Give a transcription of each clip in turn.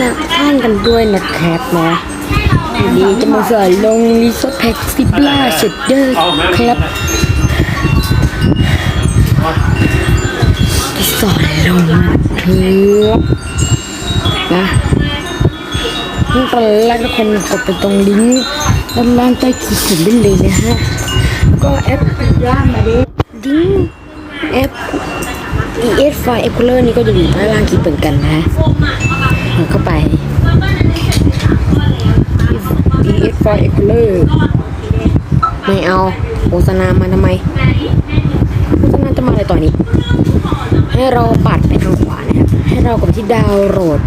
นะท่านกันด้วยนะครับนะวันนี้จะมาสอนลงรีสอร์ทแพ็กซิบล่าเชดเดอร์ครับจะสอนลงนะครับนะนี่ตอนแรกทุกคนกดไปตรงลิงก์ด้านล่างใต้คลิปผมได้เลยนะฮะแล้วก็แอปย่ามาดิลิงก์แอป ES File Explorer นี่ก็จะอยู่ด้านล่างคลิปเหมือนกันนะกด เข้าไป ES File Explorer ไม่เอาโฆษณามาทำไมโฆษณาจะมาอะไรต่อนี้ ให้เราปัดไปทางขวานะครับ ให้เรากดที่ดาวน์โหลด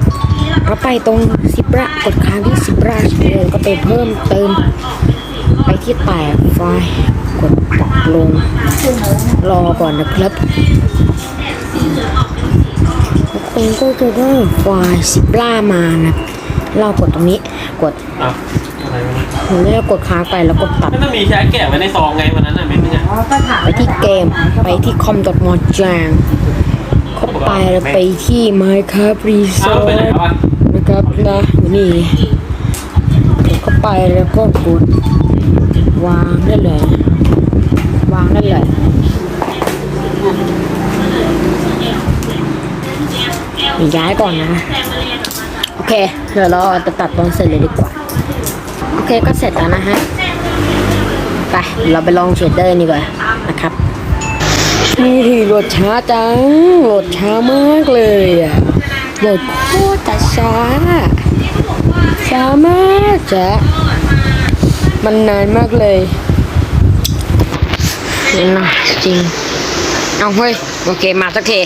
แล้วไปตรงซิบระกดค้างที่ซิบระแล้วก็ไปเพิ่มเติม ไปที่แตกไฟกดปรับลง รอก่อนนะครับ ทุกคนก็จะได้ไฟล์ซิปล่ามานะเรากดตรงนี้กดอ้าวอะไรวะเนี่ยหรือเรากดค้างไปแล้วก็ตัด มันต้องมีใช้แกะไว้ในซองไงวันนั้นน่ะเม็ดนึงอะไปที่เกมไปที่คอมดอทมอจางเข้าไปแล้วไปที่ Minecraft อ้าวไปไหน Resort แล้ววะนะครับนะนี่กดเข้าไปแล้วก็กดวางได้เลยวางได้เลย ย้ายก่อนนะ โอเค เดี๋ยวเราจะตัดตอนเสร็จเลยดีกว่า โอเคก็เสร็จแล้วนะฮะ ไป เราไปลองเชดเดอร์นี่ก่อนนะครับนี่โหลดช้าจังโหลดช้ามากเลยอะโหลดโคตรจะช้า ช้ามากจ้ะมันนานมากเลยนะจริง เอาเฮ้ย โอเคมาสักที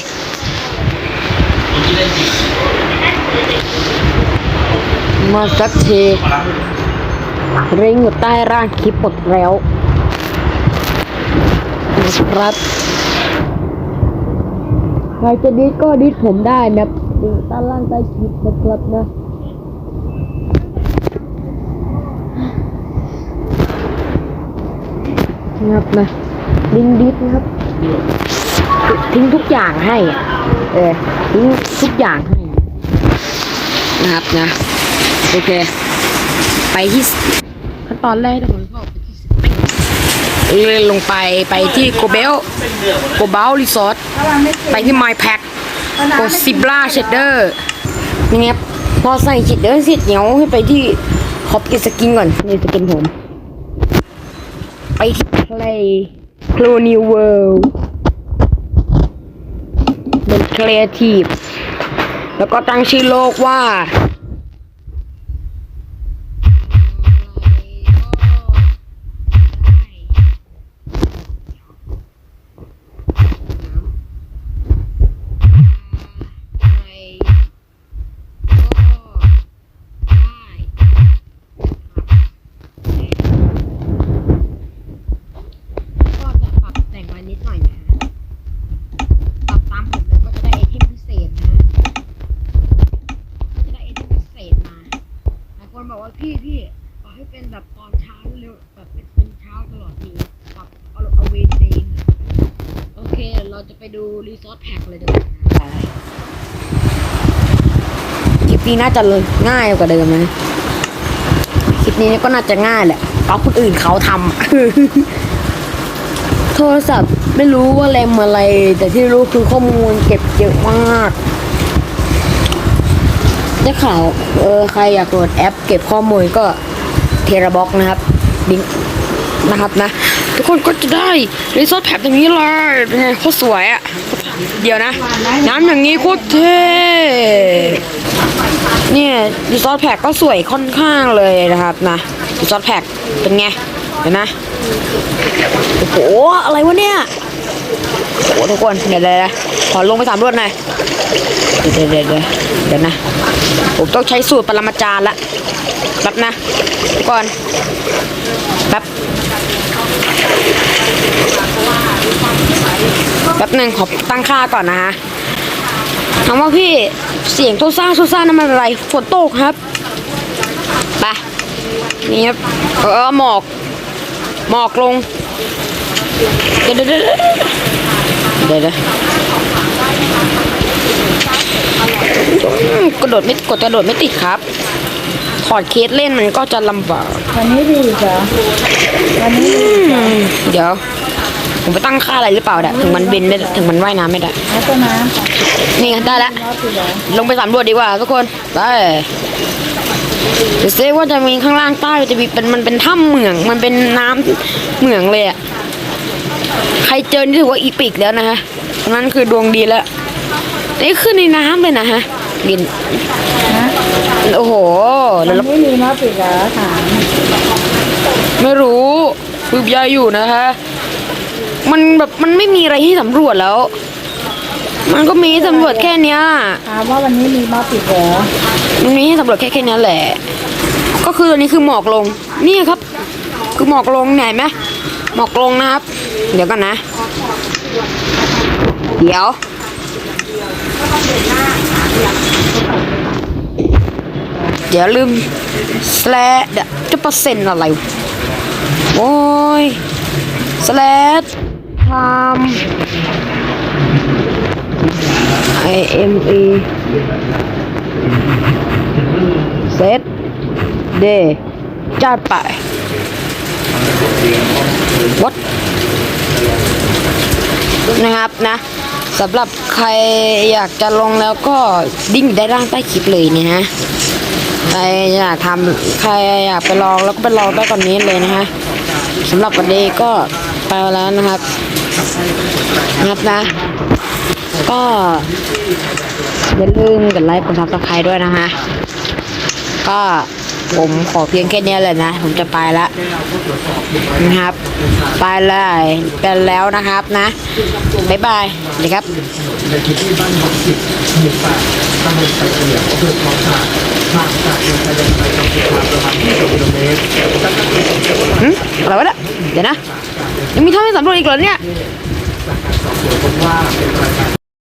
มาสักทีเร่งอยู่ใต้ร่างคลิปหมดแล้วครับใครจะดิสก็ดิสผมได้นะดูใต้ล่างใต้คลิปนะครับนะนับนะลิงดิสนะครับ ทิ้งทุกอย่างให้ เออทิ้งทุกอย่างให้นะครับนะ โอเค ไปที่ขั้นตอนแรกทุกคนเข้าไปที่สเลื่อนลงไปไปที่โกเบลโกเบลรีสอร์ทไปที่ไมแพ็กกดซิบลาเชดเดอร์นี่ครับพอใส่เชดเดอร์เสร็จเหนียวให้ไปที่ขอบกิสกินก่อนนี่สกินผม ไปที่ play Clo New World เเป็นครีเอทีฟแล้วก็ตั้งชื่อโลกว่า ก็จะปรับแต่งมานิดหน่อยนะ ปรับตามผมเลยก็จะได้ไอเทมพิเศษนะ ก็จะได้ไอเทมพิเศษมาหลายคนบอกว่าพี่พี่ ขอให้เป็นแบบตอนเช้าเร็วแบบเป็นเป็นเช้าตลอดทีปรับเอาเอาเวนเดนโอเค เราจะไปดูรีซอสแพ็กเลยดีกว่านะคลิปนี้น่าจะง่ายกว่าเดิมนะคลิปนี้ก็น่าจะง่ายแหละเพราะคนอื่นเขาทำโทรศัพท์ไม่รู้ว่าแรมอะไร แต่ที่รู้คือข้อมูลเก็บเยอะมากได้ข่าวเออใครอยากโหลดแอป เก็บข้อมูลก็ เทราบ็อกนะครับลิงนะครับนะ ทุกคนก็จะได้รีซอสแพ็คอย่างนี้เลยเป็นไงโคตรสวยอะ่ะ เดี๋ยวนะ น้ำอย่างนี้โคตรเท่เนี่ยรีซอสแพ็คก็สวยค่อนข้างเลยนะครับนะรีซอสแพ็คเป็นไงเห็นไหมโอ้โหอะไรวะเนี่ยโอ้โหทุกคนเดี๋ยวเดี๋ยวขอลงไปสำรวจหน่อยเดี๋ยวเดี๋ยวเดี๋ยวเดี๋ยวเดี๋ยวนะ ผมต้องใช้สูตรปรมาจารย์ละแป๊บนะทุกคนแป๊บแป๊บหนึ่งขอตั้งค่าก่อนนะฮะถามว่าพี่เสียงโทซ่าโทซ่านั่นมันอะไรฝนตกครับไปนี่ครับเออหมอก หมอกลงเดี๋ยวเดี๋ยวเดี๋ยวเดี๋ยวเดี๋ยว อืม กระโดดไม่กดกระโดดไม่ติดครับ ถอดเคสเล่นมันก็จะลำบากวันนี้ดีเหรอวันนี้ดีอืมเดี๋ยว ผมไปตั้งค่าอะไรหรือเปล่าเนี่ยถึงมันบินไม่ได้ถึงมันว่ายน้ำไม่ได้แล้วก็น้ำค่ะนี่ไงได้แล้วรอบที่แล้วลงไปสำรวจดีกว่าทุกคนไปเดี๋ยวซิว่าจะมีข้างล่างใต้จะมีเป็นมันเป็นถ้ำเหมือง มันเป็นน้ำเหมืองเลยอะใครเจอนี่ถือว่าอีปิกแล้วนะฮะนั่นคือดวงดีแล้วนี่ขึ้นในน้ำเลยนะฮะ บินนะโอ้โหวัแล้วนเรานี้มีรอบอีกเหรอถามไม่รู้ปืบยาอยู่นะฮะมันแบบมันไม่มีอะไรให้สำรวจแล้ว มันก็มีให้สำรวจแค่เนี้ยถามว่าวันนี้มีรอบอีกเหรอมันมีให้สำรวจแค่แค่นี้แหละ ก็คือตัวนี้คือหมอกลง นี่ครับ คือหมอกลงไหนไหมหมอกลงนะครับ เดี๋ยวกันนะ เดี๋ยว เดี๋ยวลืมแสลดจะเปอร์เซ็นต์อะไร โอ้ยสแลดไทม์ I M E เซตเดจัดไปวัดนะครับนะ สำหรับใครอยากจะลงแล้วก็ดิ้งได้ล่างใต้คลิปเลยเนะฮะใครอยากทำใครอยากไปลองแล้วก็ไปลองได้ก่อนนี้เลยนะฮะสำหรับวันนี้ก็ไปแล้วนะครับนะครับนะ ก็อย่าลืมกดไลค์กดซับสไครต์ด้วยนะฮะก็ ผมขอเพียงแค่นี้ยเลยนะ ผมจะไปละนะครับ ไปเลยไปแล้วนะครับนะบ๊ายบายดีครับในพื้นที่บ้านหนองจิกหมู่แปดตำบลไซเฉลียวอำเภอคลองสาห่างจากเมืองชายแดนไทยกัมพูชาประมาณ20กิโลเมตรอบอะไรวะเนี่ยเดี๋ยวนะ ยังมีท่าให้สำรวจอีกเหรอเนี่ย